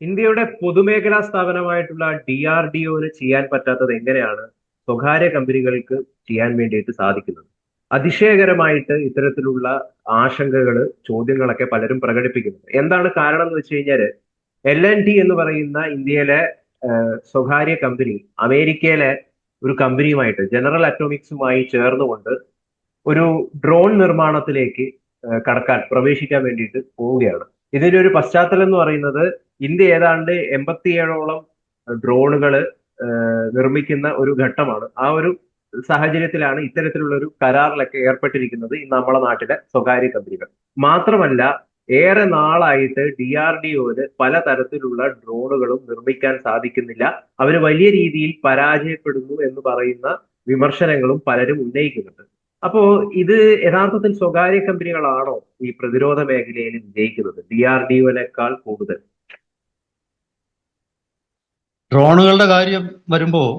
ഇന്ത്യയുടെ പൊതുമേഖലാ സ്ഥാപനമായിട്ടുള്ള D R D ഒന് ചെയ്യാൻ പറ്റാത്തത് എങ്ങനെയാണ് സ്വകാര്യ കമ്പനികൾക്ക് ചെയ്യാൻ വേണ്ടിയിട്ട് സാധിക്കുന്നത്? അതിശയകരമായിട്ട് ഇത്തരത്തിലുള്ള ആശങ്കകൾ ചോദ്യങ്ങളൊക്കെ പലരും പ്രകടിപ്പിക്കുന്നത് എന്താണ് കാരണം എന്ന് വെച്ച് കഴിഞ്ഞാൽ എൽ എൻ ടി എന്ന് പറയുന്ന ഇന്ത്യയിലെ സ്വകാര്യ കമ്പനി അമേരിക്കയിലെ ഒരു കമ്പനിയുമായിട്ട് ജനറൽ അറ്റോമിക്സുമായി ചേർന്നുകൊണ്ട് ഒരു ഡ്രോൺ നിർമ്മാണത്തിലേക്ക് കടക്കാൻ പ്രവേശിക്കാൻ വേണ്ടിയിട്ട് പോവുകയാണ്. ഇതിന്റെ ഒരു പശ്ചാത്തലം എന്ന് പറയുന്നത് ഇന്ത്യ ഏതാണ്ട് എൺപത്തിയേഴോളം ഡ്രോണുകൾ നിർമ്മിക്കുന്ന ഒരു ഘട്ടമാണ്. ആ ഒരു സാഹചര്യത്തിലാണ് ഇത്തരത്തിലുള്ള ഒരു കരാറിലൊക്കെ ഏർപ്പെട്ടിരിക്കുന്നത് നമ്മുടെ നാട്ടിലെ സ്വകാര്യ കമ്പനികൾ. മാത്രമല്ല ഏറെ നാളായിട്ട് ഡി ആർ ഡി ഒന് പലതരത്തിലുള്ള ഡ്രോണുകളും നിർമ്മിക്കാൻ സാധിക്കുന്നില്ല. അവർ വലിയ രീതിയിൽ പരാജയപ്പെടുന്നു എന്ന് പറയുന്ന വിമർശനങ്ങളും പലരും ഉന്നയിക്കുന്നുണ്ട്. അപ്പോ ഇത് യഥാർത്ഥത്തിൽ സ്വകാര്യ കമ്പനികളാണോ ഈ പ്രതിരോധ മേഖലയിൽ വിജയിക്കുന്നത്? ഡി ആർ ഡി ഒനേക്കാൾ കൂടുതൽ. ഡ്രോണുകളുടെ കാര്യം വരുമ്പോൾ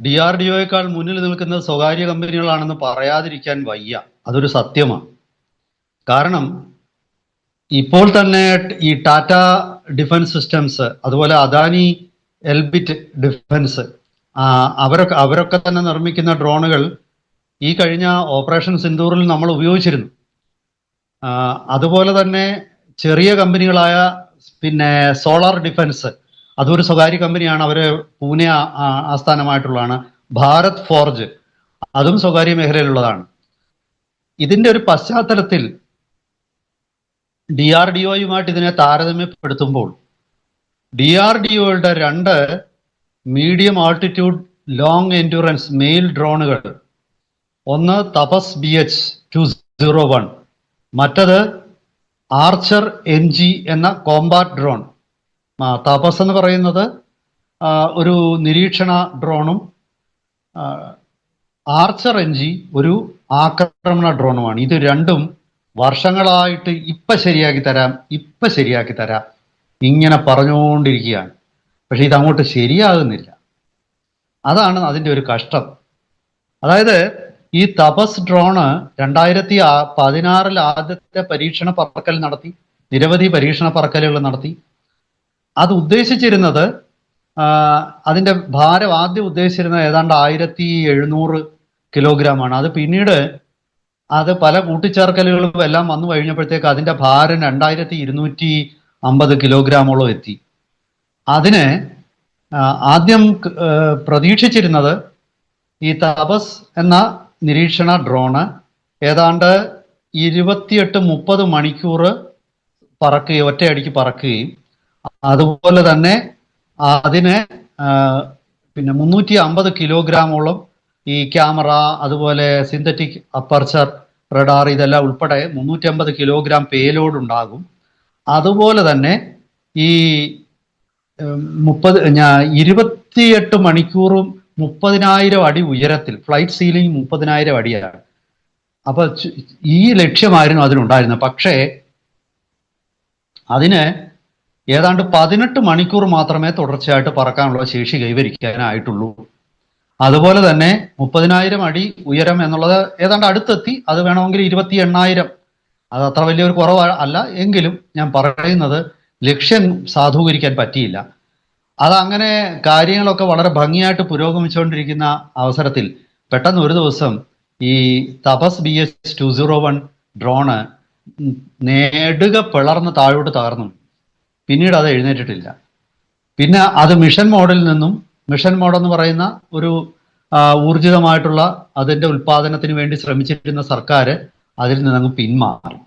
ഡി ആർ ഡി ഒയേക്കാൾ മുന്നിൽ നിൽക്കുന്ന സ്വകാര്യ കമ്പനികളാണെന്ന് പറയാതിരിക്കാൻ വയ്യ. അതൊരു സത്യമാണ്. കാരണം ഇപ്പോൾ തന്നെ ഈ ടാറ്റ ഡിഫൻസ് സിസ്റ്റംസ് അതുപോലെ അദാനി എൽബിറ്റ് ഡിഫൻസ് അവരൊക്കെ അവരൊക്കെ തന്നെ നിർമ്മിക്കുന്ന ഡ്രോണുകൾ ഈ കഴിഞ്ഞ ഓപ്പറേഷൻ സിന്ദൂറിൽ നമ്മൾ ഉപയോഗിച്ചിരുന്നു. അതുപോലെ തന്നെ ചെറിയ കമ്പനികളായ പിന്നെ സോളാർ ഡിഫൻസ് അതൊരു സ്വകാര്യ കമ്പനിയാണ്. അവർ പൂനെ ആസ്ഥാനമായിട്ടുള്ളതാണ്. ഭാരത് ഫോർജ്. അതും സ്വകാര്യ മേഖലയിലുള്ളതാണ്. ഇതിന്റെ ഒരു പശ്ചാത്തലത്തിൽ ഡി ആർ ഡി ഒയുമായിട്ട് ഇതിനെ താരതമ്യപ്പെടുത്തുമ്പോൾ ഡി ആർ ഡി ഒയുടെ രണ്ട് medium altitude long endurance male ഡ്രോണുകൾ. ഒന്ന് Tapas B H two zero one. മറ്റത് ആർച്ചർ എൻ ജി എന്ന കോംബാറ്റ് ഡ്രോൺ. തപസ് എന്ന് പറയുന്നത് ഒരു നിരീക്ഷണ ഡ്രോണും ആർച്ചർ ജി ഒരു ആക്രമണ ഡ്രോണുമാണ്. ഇത് രണ്ടും വർഷങ്ങളായിട്ട് ഇപ്പൊ ശരിയാക്കി തരാം ഇപ്പൊ ശരിയാക്കി തരാം ഇങ്ങനെ പറഞ്ഞുകൊണ്ടിരിക്കുകയാണ്. പക്ഷെ ഇത് അങ്ങോട്ട് ശരിയാകുന്നില്ല. അതാണ് അതിന്റെ ഒരു കഷ്ടം. അതായത് ഈ തപസ് ഡ്രോണ് രണ്ടായിരത്തി പതിനാറിൽ ആദ്യത്തെ പരീക്ഷണ പറക്കൽ നടത്തി നിരവധി പരീക്ഷണ പറക്കലുകൾ നടത്തി. അത് ഉദ്ദേശിച്ചിരുന്നത് അതിന്റെ ഭാരം ആദ്യം ഉദ്ദേശിച്ചിരുന്നത് ഏതാണ്ട് ആയിരത്തി എഴുന്നൂറ് കിലോഗ്രാം ആണ് അത് പിന്നീട് അത് പല കൂട്ടിച്ചേർക്കലുകളും എല്ലാം വന്നു കഴിഞ്ഞപ്പോഴത്തേക്ക് അതിന്റെ ഭാരം രണ്ടായിരത്തി ഇരുന്നൂറ്റി അമ്പത് കിലോഗ്രാമോളം എത്തി. അതിന് ആദ്യം പ്രതീക്ഷിച്ചിരുന്നത് ഈ തപസ് എന്ന നിരീക്ഷണ ഡ്രോണ് ഏതാണ്ട് ഇരുപത്തിയെട്ട് മുപ്പത് മണിക്കൂർ പറക്കുകയും ഒറ്റയടിക്ക് പറക്കുകയും അതുപോലെ തന്നെ അതിന് പിന്നെ മുന്നൂറ്റി അമ്പത് കിലോഗ്രാമോളം ഈ ക്യാമറ അതുപോലെ സിന്തറ്റിക് അപ്പർച്ചർ റഡാർ ഇതെല്ലാം ഉൾപ്പെടെ മുന്നൂറ്റി അമ്പത് കിലോഗ്രാം പേലോഡ് ഉണ്ടാകും അതുപോലെ തന്നെ ഈ മുപ്പത് ഇരുപത്തിയെട്ട് മണിക്കൂറും മുപ്പതിനായിരം അടി ഉയരത്തിൽ ഫ്ലൈറ്റ് സീലിംഗ് മുപ്പതിനായിരം അടിയാണ്. അപ്പൊ ഈ ലക്ഷ്യമായിരുന്നു അതിനുണ്ടായിരുന്നത്. പക്ഷേ അതിന് ഏതാണ്ട് പതിനെട്ട് മണിക്കൂർ മാത്രമേ തുടർച്ചയായിട്ട് പറക്കാനുള്ള ശേഷി കൈവരിക്കാനായിട്ടുള്ളൂ. അതുപോലെ തന്നെ മുപ്പതിനായിരം അടി ഉയരം എന്നുള്ളത് ഏതാണ്ട് അടുത്തെത്തി. അത് വേണമെങ്കിൽ ഇരുപത്തി എണ്ണായിരം അത് അത്ര വലിയൊരു കുറവ് അല്ല. എങ്കിലും ഞാൻ പറയുന്നത് ലക്ഷ്യം സാധൂകരിക്കാൻ പറ്റിയില്ല. അതങ്ങനെ കാര്യങ്ങളൊക്കെ വളരെ ഭംഗിയായിട്ട് പുരോഗമിച്ചുകൊണ്ടിരിക്കുന്ന അവസരത്തിൽ പെട്ടെന്ന് ഒരു ദിവസം ഈ Tapas B S two zero one drone നേടുക പിളർന്ന് താഴോട്ട് തകർന്നു. പിന്നീട് അത് എഴുന്നേറ്റിട്ടില്ല. പിന്നെ അത് മിഷൻ മോഡിൽ നിന്നും മിഷൻ മോഡ് എന്ന് പറയുന്ന ഒരു ഊർജിതമായിട്ടുള്ള അതിന്റെ ഉൽപാദനത്തിന് വേണ്ടി ശ്രമിച്ചിരുന്ന സർക്കാർ അതിൽ നിന്നങ്ങ് പിന്മാറി.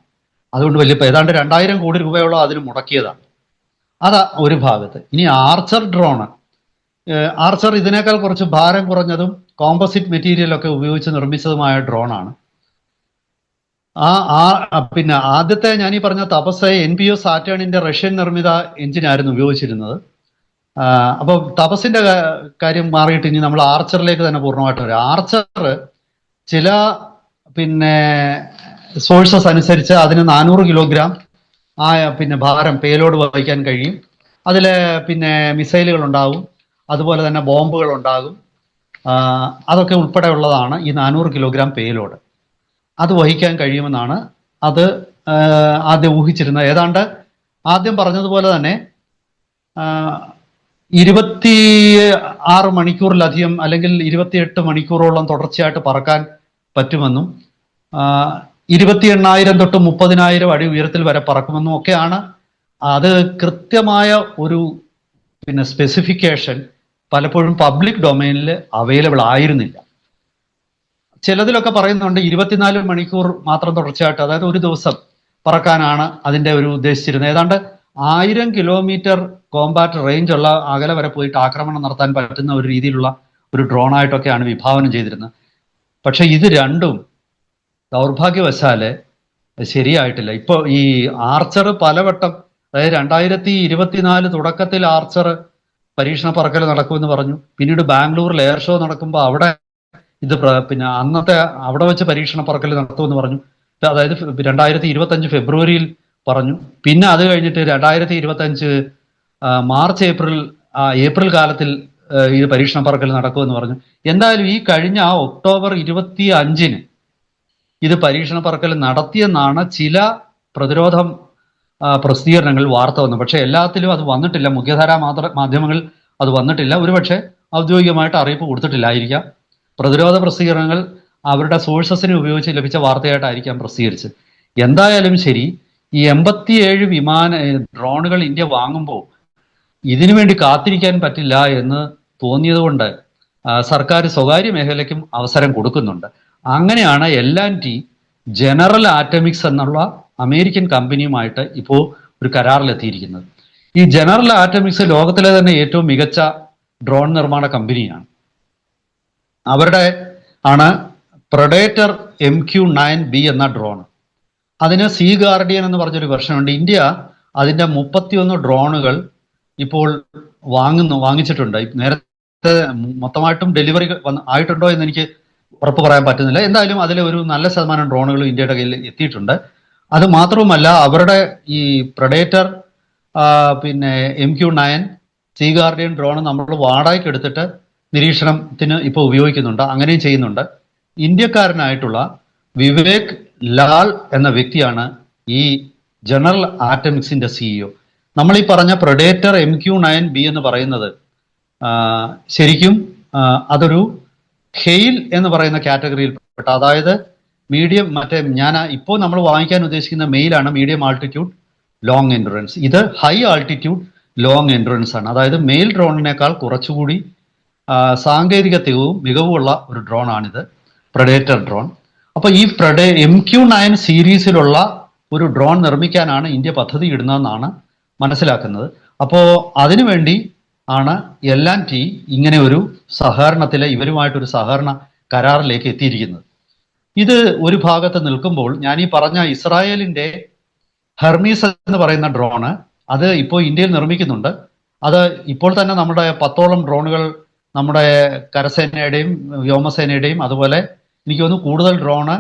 അതുകൊണ്ട് വലിയ ഏതാണ്ട് രണ്ടായിരം കോടി രൂപയോളം അതിന് മുടക്കിയതാണ്. അതാ ഒരു ഭാഗത്ത്. ഇനി ആർച്ചർ ഡ്രോണ്. ആർച്ചർ ഇതിനേക്കാൾ കുറച്ച് ഭാരം കുറഞ്ഞതും കോമ്പസിറ്റ് മെറ്റീരിയലൊക്കെ ഉപയോഗിച്ച് നിർമ്മിച്ചതുമായ ഡ്രോണാണ്. ആ ആ പിന്നെ ആദ്യത്തെ ഞാൻ ഈ പറഞ്ഞ തപസ് എൻ പി ഒ സാറ്റേണിന്റെ റഷ്യൻ നിർമ്മിത എഞ്ചിനായിരുന്നു ഉപയോഗിച്ചിരുന്നത്. അപ്പോൾ തപസിന്റെ കാര്യം മാറിയിട്ട് ഇനി നമ്മൾ ആർച്ചറിലേക്ക് തന്നെ പൂർണമായിട്ട് വരാം. ആർച്ചർ ചില പിന്നെ സോഴ്സസ് അനുസരിച്ച് അതിന് നാനൂറ് കിലോഗ്രാം ആ പിന്നെ ഭാരം പേലോഡ് വഹിക്കാൻ കഴിയും. അതിൽ പിന്നെ മിസൈലുകൾ ഉണ്ടാവും അതുപോലെ തന്നെ ബോംബുകൾ ഉണ്ടാകും അതൊക്കെ ഉൾപ്പെടെ ഉള്ളതാണ് ഈ നാനൂറ് കിലോഗ്രാം പേലോഡ്. അത് വഹിക്കാൻ കഴിയുമെന്നാണ് അത് ആദ്യം ഊഹിച്ചിരുന്നത്. ഏതാണ്ട് ആദ്യം പറഞ്ഞതുപോലെ തന്നെ ഇരുപത്തി ആറ് മണിക്കൂറിലധികം അല്ലെങ്കിൽ ഇരുപത്തിയെട്ട് മണിക്കൂറോളം തുടർച്ചയായിട്ട് പറക്കാൻ പറ്റുമെന്നും ഇരുപത്തി എണ്ണായിരം തൊട്ട് മുപ്പതിനായിരം അടി ഉയരത്തിൽ വരെ പറക്കുമെന്നും ഒക്കെയാണ്. അത് കൃത്യമായ ഒരു പിന്നെ സ്പെസിഫിക്കേഷൻ പലപ്പോഴും പബ്ലിക് ഡൊമൈനിൽ അവൈലബിൾ ആയിരുന്നില്ല. ചിലതിലൊക്കെ പറയുന്നുണ്ട് ഇരുപത്തിനാല് മണിക്കൂർ മാത്രം തുടർച്ചയായിട്ട് അതായത് ഒരു ദിവസം പറക്കാനാണ് അതിന്റെ ഒരു ഉദ്ദേശിച്ചിരുന്നത്. ഏതാണ്ട് ആയിരം കിലോമീറ്റർ കോമ്പാറ്റ് റേഞ്ച് ഉള്ള അകലെ വരെ പോയിട്ട് ആക്രമണം നടത്താൻ പറ്റുന്ന ഒരു രീതിയിലുള്ള ഒരു ഡ്രോൺ ആയിട്ടൊക്കെയാണ് വിഭാവനം ചെയ്തിരുന്നത്. പക്ഷെ ഇത് രണ്ടും ദൗർഭാഗ്യവശാൽ ശരിയായിട്ടില്ല. ഇപ്പൊ ഈ ആർച്ചർ പലവട്ടം അതായത് രണ്ടായിരത്തി ഇരുപത്തിനാല് തുടക്കത്തിൽ ആർച്ചർ പരീക്ഷണ പറക്കൽ നടക്കുമെന്ന് പറഞ്ഞു. പിന്നീട് ബാംഗ്ലൂരിൽ എയർ ഷോ നടക്കുമ്പോൾ അവിടെ ഇത് പിന്നെ അന്നത്തെ അവിടെ വെച്ച് പരീക്ഷണ പറക്കൽ നടത്തുമെന്ന് പറഞ്ഞു. അതായത് രണ്ടായിരത്തി ഇരുപത്തി അഞ്ച് ഫെബ്രുവരിയിൽ പറഞ്ഞു. പിന്നെ അത് കഴിഞ്ഞിട്ട് രണ്ടായിരത്തി ഇരുപത്തി അഞ്ച് മാർച്ച് ഏപ്രിൽ ഏപ്രിൽ കാലത്തിൽ ഇത് പരീക്ഷണ പറക്കൽ നടക്കുമെന്ന് പറഞ്ഞു. എന്തായാലും ഈ കഴിഞ്ഞ ആ ഒക്ടോബർ ഇരുപത്തി അഞ്ചിന് ഇത് പരീക്ഷണ പറക്കൽ നടത്തിയെന്നാണ് ചില പ്രതിരോധം പ്രസിദ്ധീകരണങ്ങൾ വാർത്ത വന്നു പക്ഷേ എല്ലാത്തിലും അത് വന്നിട്ടില്ല. മുഖ്യധാരാ മാധ്യമങ്ങൾ അത് വന്നിട്ടില്ല. ഒരുപക്ഷെ ഔദ്യോഗികമായിട്ട് അറിയിപ്പ് കൊടുത്തിട്ടില്ലായിരിക്കാം. പ്രതിരോധ പ്രസിദ്ധീകരണങ്ങൾ അവരുടെ സോഴ്സസിനെ ഉപയോഗിച്ച് ലഭിച്ച വാർത്തയായിട്ടായിരിക്കാം പ്രസിദ്ധീകരിച്ചത്. എന്തായാലും ശരി ഈ എൺപത്തിയേഴ് വിമാന ഡ്രോണുകൾ ഇന്ത്യ വാങ്ങുമ്പോൾ ഇതിനു വേണ്ടി കാത്തിരിക്കാൻ പറ്റില്ല എന്ന് തോന്നിയതുകൊണ്ട് സർക്കാർ സ്വകാര്യ മേഖലയ്ക്കും അവസരം കൊടുക്കുന്നുണ്ട്. അങ്ങനെയാണ് L and T general atomics എന്നുള്ള അമേരിക്കൻ കമ്പനിയുമായിട്ട് ഇപ്പോൾ ഒരു കരാറിലെത്തിയിരിക്കുന്നത്. ഈ ജനറൽ ആറ്റമിക്സ് ലോകത്തിലെ തന്നെ ഏറ്റവും മികച്ച ഡ്രോൺ നിർമ്മാണ കമ്പനിയാണ്. അവരുടെ ആണ് predator M Q nine B എന്ന ഡ്രോൺ അതിന് സി ഗാർഡിയൻ എന്ന് പറഞ്ഞൊരു വെർഷൻ ഉണ്ട്. ഇന്ത്യ അതിന്റെ മുപ്പത്തിയൊന്ന് ഡ്രോണുകൾ ഇപ്പോൾ വാങ്ങുന്നു വാങ്ങിച്ചിട്ടുണ്ട്. നേരത്തെ മൊത്തമായിട്ടും ഡെലിവറി ആയിട്ടുണ്ടോ എന്ന് എനിക്ക് ഉറപ്പ് പറയാൻ പറ്റുന്നില്ല. എന്തായാലും അതിലെ ഒരു നല്ല ശതമാനം ഡ്രോണുകൾ ഇന്ത്യയുടെ കയ്യിൽ എത്തിയിട്ടുണ്ട്. അത് മാത്രവുമല്ല അവരുടെ ഈ പ്രഡേറ്റർ പിന്നെ M Q nine sea guardian drone നമ്മൾ വാടകയ്ക്ക് എടുത്തിട്ട് നിരീക്ഷണത്തിന് ഇപ്പോൾ ഉപയോഗിക്കുന്നുണ്ട് അങ്ങനെയും ചെയ്യുന്നുണ്ട്. ഇന്ത്യക്കാരനായിട്ടുള്ള വിവേക് ലാൽ എന്ന വ്യക്തിയാണ് ഈ ജനറൽ ആറ്റമിക്സിന്റെ സിഇഒ നമ്മൾ ഈ പറഞ്ഞ predator M Q nine B എന്ന് പറയുന്നത് ശരിക്കും അതൊരു ഹെയിൽ എന്ന് പറയുന്ന കാറ്റഗറിയിൽപ്പെട്ട അതായത് മീഡിയം മറ്റേ ഞാൻ ഇപ്പോൾ നമ്മൾ വാങ്ങിക്കാൻ ഉദ്ദേശിക്കുന്ന മെയിലാണ് മീഡിയം ആൾട്ടിറ്റ്യൂഡ് ലോങ് എൻഡുറൻസ് ഇത് ഹൈ ആൾട്ടിറ്റ്യൂഡ് ലോങ് എൻഡുറൻസ് ആണ്. അതായത് മെയിൽ ഡ്രോണിനേക്കാൾ കുറച്ചുകൂടി ആ, സാങ്കേതികത്വവും മികവുമുള്ള ഒരു ഡ്രോൺ ആണിത് പ്രഡേറ്റർ ഡ്രോൺ അപ്പൊ ഈ പ്രഡേ എം ക്യു നയൻ സീരീസിലുള്ള ഒരു ഡ്രോൺ നിർമ്മിക്കാനാണ് ഇന്ത്യ പദ്ധതി ഇടുന്നതെന്നാണ് മനസ്സിലാക്കുന്നത് അപ്പോൾ അതിനുവേണ്ടി ആണ് ആൻഡ് ടി ഇങ്ങനെ ഒരു സഹകരണത്തിലെ ഇവരുമായിട്ടൊരു സഹകരണ കരാറിലേക്ക് എത്തിയിരിക്കുന്നത്. ഇത് ഒരു ഭാഗത്ത് നിൽക്കുമ്പോൾ ഞാൻ ഈ പറഞ്ഞ ഇസ്രായേലിന്റെ ഹെർമീസ് എന്ന് പറയുന്ന ഡ്രോണ് അത് ഇപ്പോൾ ഇന്ത്യയിൽ നിർമ്മിക്കുന്നുണ്ട്. അത് ഇപ്പോൾ തന്നെ നമ്മുടെ പത്തോളം ഡ്രോണുകൾ നമ്മുടെ കരസേനയുടെയും വ്യോമസേനയുടെയും അതുപോലെ എനിക്ക് തോന്നുന്നു കൂടുതൽ ഡ്രോണ്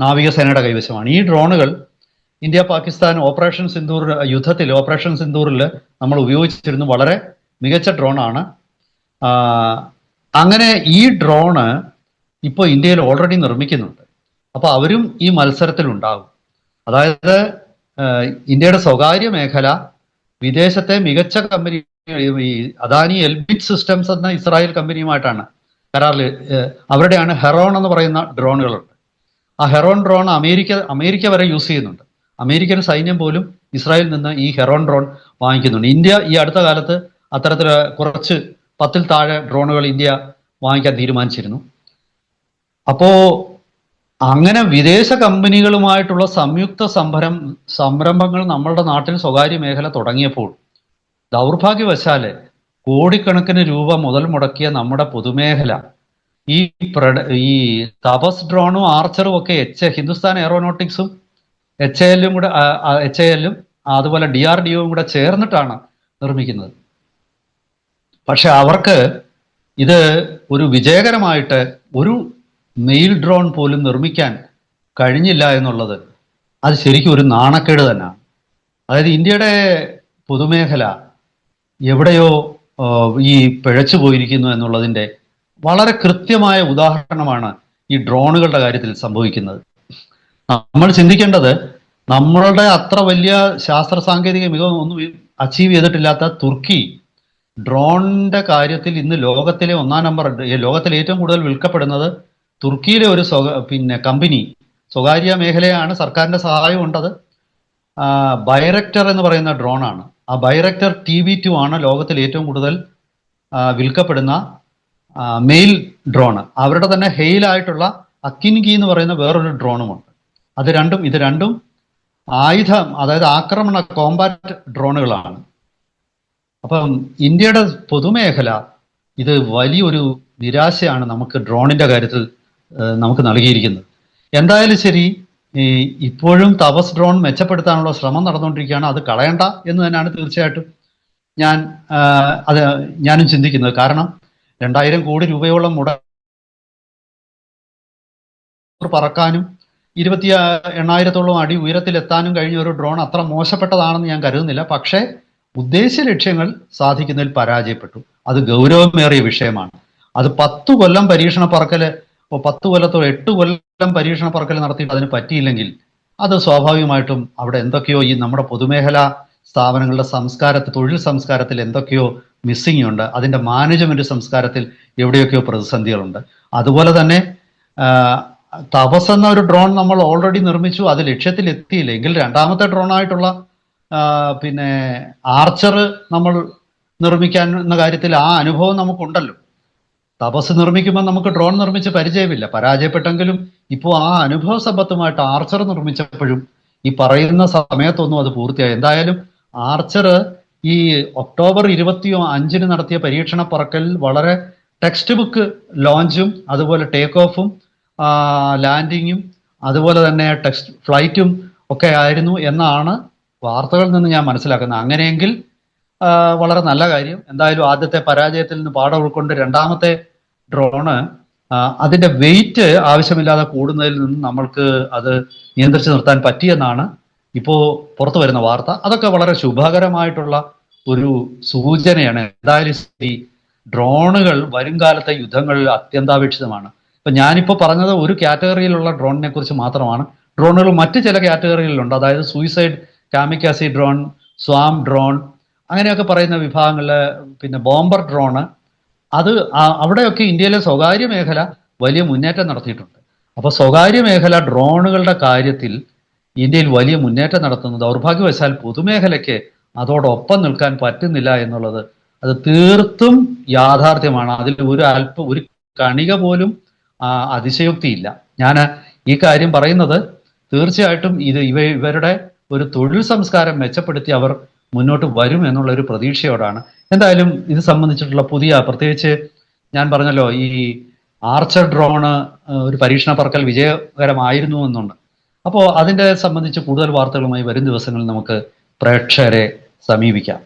നാവികസേനയുടെ കൈവശമാണ്. ഈ ഡ്രോണുകൾ ഇന്ത്യ പാകിസ്ഥാൻ ഓപ്പറേഷൻ സിന്ദൂർ യുദ്ധത്തിൽ ഓപ്പറേഷൻ സിന്ദൂറിൽ നമ്മൾ ഉപയോഗിച്ചിരുന്നു. വളരെ മികച്ച ഡ്രോണാണ്. അങ്ങനെ ഈ ഡ്രോണ് ഇപ്പോൾ ഇന്ത്യയിൽ ഓൾറെഡി നിർമ്മിക്കുന്നുണ്ട്. അപ്പോൾ അവരും ഈ മത്സരത്തിൽ ഉണ്ടാകും അതായത് ഇന്ത്യയുടെ സ്വകാര്യ മേഖല വിദേശത്തെ മികച്ച കമ്പനി ഈ അദാനി എൽബിറ്റ് സിസ്റ്റംസ് എന്ന ഇസ്രായേൽ കമ്പനിയുമായിട്ടാണ് കരാറിൽ അവരുടെയാണ് ഹെറോൺ എന്ന് പറയുന്ന ഡ്രോണുകളുണ്ട്. ആ ഹെറോൺ ഡ്രോൺ അമേരിക്ക അമേരിക്ക വരെ യൂസ് ചെയ്യുന്നുണ്ട്. അമേരിക്കൻ സൈന്യം പോലും ഇസ്രായേലിൽ നിന്ന് ഈ ഹെറോൺ ഡ്രോൺ വാങ്ങിക്കുന്നുണ്ട്. ഇന്ത്യ ഈ അടുത്ത കാലത്ത് അത്തരത്തിൽ കുറച്ച് പത്തിൽ താഴെ ഡ്രോണുകൾ ഇന്ത്യ വാങ്ങിക്കാൻ തീരുമാനിച്ചിരുന്നു. അപ്പോ അങ്ങനെ വിദേശ കമ്പനികളുമായിട്ടുള്ള സംയുക്ത സംഭരം സംരംഭങ്ങൾ നമ്മളുടെ നാട്ടിൽ സ്വകാര്യ മേഖല തുടങ്ങിയപ്പോൾ ദൗർഭാഗ്യവശാൽ കോടിക്കണക്കിന് രൂപ മുതൽ മുടക്കിയ നമ്മുടെ പൊതുമേഖല. ഈ പ്രഡ ഈ തപസ് ഡ്രോണും ആർച്ചറും ഒക്കെ എച്ച് ഹിന്ദുസ്ഥാൻ എയറോനോട്ടിക്സും എച്ച് എല്ലും കൂടെ എച്ച് എല്ലും അതുപോലെ ഡി ആർ ഡി ഒയും കൂടെ ചേർന്നിട്ടാണ് നിർമ്മിക്കുന്നത്. പക്ഷെ അവർക്ക് ഇത് ഒരു വിജയകരമായിട്ട് ഒരു മെയിൽ ഡ്രോൺ പോലും നിർമ്മിക്കാൻ കഴിഞ്ഞില്ല എന്നുള്ളത് അത് ശരിക്കും ഒരു നാണക്കേട് തന്നെയാണ് അതായത് ഇന്ത്യയുടെ പൊതുമേഖല എവിടെയോ ഈ പിഴച്ചു പോയിരിക്കുന്നു എന്നുള്ളതിന്റെ വളരെ കൃത്യമായ ഉദാഹരണമാണ് ഈ ഡ്രോണുകളുടെ കാര്യത്തിൽ സംഭവിക്കുന്നത്. നമ്മൾ ചിന്തിക്കേണ്ടത് നമ്മളുടെ അത്ര വലിയ ശാസ്ത്ര സാങ്കേതിക മികവ് ഒന്നും അച്ചീവ് ചെയ്തിട്ടില്ലാത്ത തുർക്കി ഡ്രോണിന്റെ കാര്യത്തിൽ ഇന്ന് ലോകത്തിലെ ഒന്നാം നമ്പർ ലോകത്തിലെ ഏറ്റവും കൂടുതൽ വിൽക്കപ്പെടുന്നത് തുർക്കിയിലെ ഒരു പിന്നെ കമ്പനി സ്വകാര്യ മേഖലയാണ് സർക്കാരിന്റെ സഹായം ഉണ്ടത്. ബൈറക്ടർ എന്ന് പറയുന്ന ഡ്രോണാണ്. ആ ബൈറക്ടർ ടി വി ടു ആണ് ലോകത്തിൽ ഏറ്റവും കൂടുതൽ വിൽക്കപ്പെടുന്ന മെയിൽ ഡ്രോണ്. അവരുടെ തന്നെ ഹെയിലായിട്ടുള്ള അക്കിൻകി എന്ന് പറയുന്ന വേറൊരു ഡ്രോണുമുണ്ട്. അത് രണ്ടും ഇത് രണ്ടും ആയുധം അതായത് ആക്രമണ കോമ്പാറ്റ് ഡ്രോണുകളാണ്. അപ്പം ഇന്ത്യയുടെ പൊതുമേഖല ഇത് വലിയൊരു നിരാശയാണ് നമുക്ക് ഡ്രോണിന്റെ കാര്യത്തിൽ നമുക്ക് നൽകിയിരിക്കുന്നത്. എന്തായാലും ശരി ഈ ഇപ്പോഴും തപസ് ഡ്രോൺ മെച്ചപ്പെടുത്താനുള്ള ശ്രമം നടന്നുകൊണ്ടിരിക്കുകയാണ്. അത് കളയണ്ട എന്ന് തന്നെയാണ് തീർച്ചയായിട്ടും ഞാൻ അത് ഞാനും ചിന്തിക്കുന്നത്. കാരണം രണ്ടായിരം കോടി രൂപയോളം മുട പറക്കാനും ഇരുപത്തി എണ്ണായിരത്തോളം അടി ഉയരത്തിലെത്താനും കഴിഞ്ഞ ഒരു ഡ്രോൺ അത്ര മോശപ്പെട്ടതാണെന്ന് ഞാൻ കരുതുന്നില്ല. പക്ഷേ ഉദ്ദേശ ലക്ഷ്യങ്ങൾ സാധിക്കുന്നതിൽ പരാജയപ്പെട്ടു. അത് ഗൗരവമേറിയ വിഷയമാണ്. അത് പത്തു കൊല്ലം പരീക്ഷണ പറക്കൽ ഓ പത്ത് കൊല്ലത്തോ എട്ട് കൊല്ലം പരീക്ഷണ പറക്കൽ നടത്തിയിട്ട് അതിന് പറ്റിയില്ലെങ്കിൽ അത് സ്വാഭാവികമായിട്ടും അവിടെ എന്തൊക്കെയോ ഈ നമ്മുടെ പൊതുമേഖലാ സ്ഥാപനങ്ങളുടെ സംസ്കാരത്തിൽ തൊഴിൽ സംസ്കാരത്തിൽ എന്തൊക്കെയോ മിസ്സിംഗ് ഉണ്ട്. അതിന്റെ മാനേജ്മെന്റ് സംസ്കാരത്തിൽ എവിടെയൊക്കെയോ പ്രതിസന്ധികളുണ്ട്. അതുപോലെ തന്നെ തപസ് എന്ന ഒരു ഡ്രോൺ നമ്മൾ ഓൾറെഡി നിർമ്മിച്ചു. അത് ലക്ഷ്യത്തിൽ എത്തിയില്ല. എങ്കിൽ രണ്ടാമത്തെ ഡ്രോൺ ആയിട്ടുള്ള പിന്നെ ആർച്ചർ നമ്മൾ നിർമ്മിക്കാൻ എന്ന കാര്യത്തിൽ ആ അനുഭവം നമുക്കുണ്ടല്ലോ. തപസ് നിർമ്മിക്കുമ്പോൾ നമുക്ക് ഡ്രോൺ നിർമ്മിച്ച് പരിചയമില്ല. പരാജയപ്പെട്ടെങ്കിലും ഇപ്പോൾ ആ അനുഭവ സമ്പത്തുമായിട്ട് ആർച്ചർ നിർമ്മിച്ചപ്പോഴും ഈ പറയുന്ന സമയത്തൊന്നും അത് പൂർത്തിയായി. എന്തായാലും ആർച്ചർ ഈ ഒക്ടോബർ ഇരുപത്തി അഞ്ചിന് നടത്തിയ പരീക്ഷണ പറക്കൽ വളരെ ടെക്സ്റ്റ് ബുക്ക് ലോഞ്ചും അതുപോലെ ടേക്ക് ഓഫും ലാൻഡിങ്ങും അതുപോലെ തന്നെ ടെക്സ്റ്റ് ഫ്ലൈറ്റും ഒക്കെ ആയിരുന്നു എന്നാണ് വാർത്തകളിൽ നിന്ന് ഞാൻ മനസ്സിലാക്കുന്നത്. അങ്ങനെയെങ്കിൽ വളരെ നല്ല കാര്യം. എന്തായാലും ആദ്യത്തെ പരാജയത്തിൽ നിന്ന് പാഠം ഉൾക്കൊണ്ട് രണ്ടാമത്തെ ഡ്രോണ് അതിന്റെ വെയിറ്റ് ആവശ്യമില്ലാതെ കൂടുന്നതിൽ നിന്ന് നമ്മൾക്ക് അത് നിയന്ത്രിച്ചു നിർത്താൻ പറ്റിയെന്നാണ് ഇപ്പോ പുറത്തു വരുന്ന വാർത്ത. അതൊക്കെ വളരെ ശുഭകരമായിട്ടുള്ള ഒരു സൂചനയാണ്. എന്തായാലും ഈ ഡ്രോണുകൾ വരും കാലത്തെ യുദ്ധങ്ങളിൽ അത്യന്താപേക്ഷിതമാണ്. ഇപ്പൊ ഞാനിപ്പോ പറഞ്ഞത് ഒരു കാറ്റഗറിയിലുള്ള ഡ്രോണിനെ കുറിച്ച് മാത്രമാണ്. ഡ്രോണുകൾ മറ്റ് ചില കാറ്റഗറികളിലുണ്ട്. അതായത് suicide kamikaze drone swarm drone അങ്ങനെയൊക്കെ പറയുന്ന വിഭാഗങ്ങളിൽ പിന്നെ ബോംബർ ഡ്രോണ് അത് അവിടെയൊക്കെ ഇന്ത്യയിലെ സ്വകാര്യ മേഖല വലിയ മുന്നേറ്റം നടത്തിയിട്ടുണ്ട്. അപ്പോൾ സ്വകാര്യ മേഖല ഡ്രോണുകളുടെ കാര്യത്തിൽ ഇന്ത്യയിൽ വലിയ മുന്നേറ്റം നടത്തുന്നത് ദൗർഭാഗ്യവശാൽ പൊതുമേഖലയ്ക്ക് അതോടൊപ്പം നിൽക്കാൻ പറ്റുന്നില്ല എന്നുള്ളത് അത് തീർത്തും യാഥാർത്ഥ്യമാണ്. അതിൽ ഒരു അല്പം ഒരു കണിക പോലും അതിശയോക്തിയില്ല. ഞാൻ ഈ കാര്യം പറയുന്നത് തീർച്ചയായിട്ടും ഇത് ഇവ ഇവരുടെ ഒരു തൊഴിൽ സംസ്കാരം മെച്ചപ്പെടുത്തി അവർ മുന്നോട്ട് വരും എന്നുള്ള ഒരു പ്രതീക്ഷയോടാണ്. എന്തായാലും ഇത് സംബന്ധിച്ചിട്ടുള്ള പുതിയ പ്രത്യേകിച്ച് ഞാൻ പറഞ്ഞല്ലോ ഈ ആർച്ചർ ഡ്രോണ് ഒരു പരീക്ഷണ പറക്കൽ വിജയകരമായിരുന്നു എന്നുണ്ട്. അപ്പോൾ അതിന്റെ സംബന്ധിച്ച് കൂടുതൽ വാർത്തകളുമായി വരും ദിവസങ്ങളിൽ നമുക്ക് പ്രേക്ഷകരെ സമീപിക്കാം.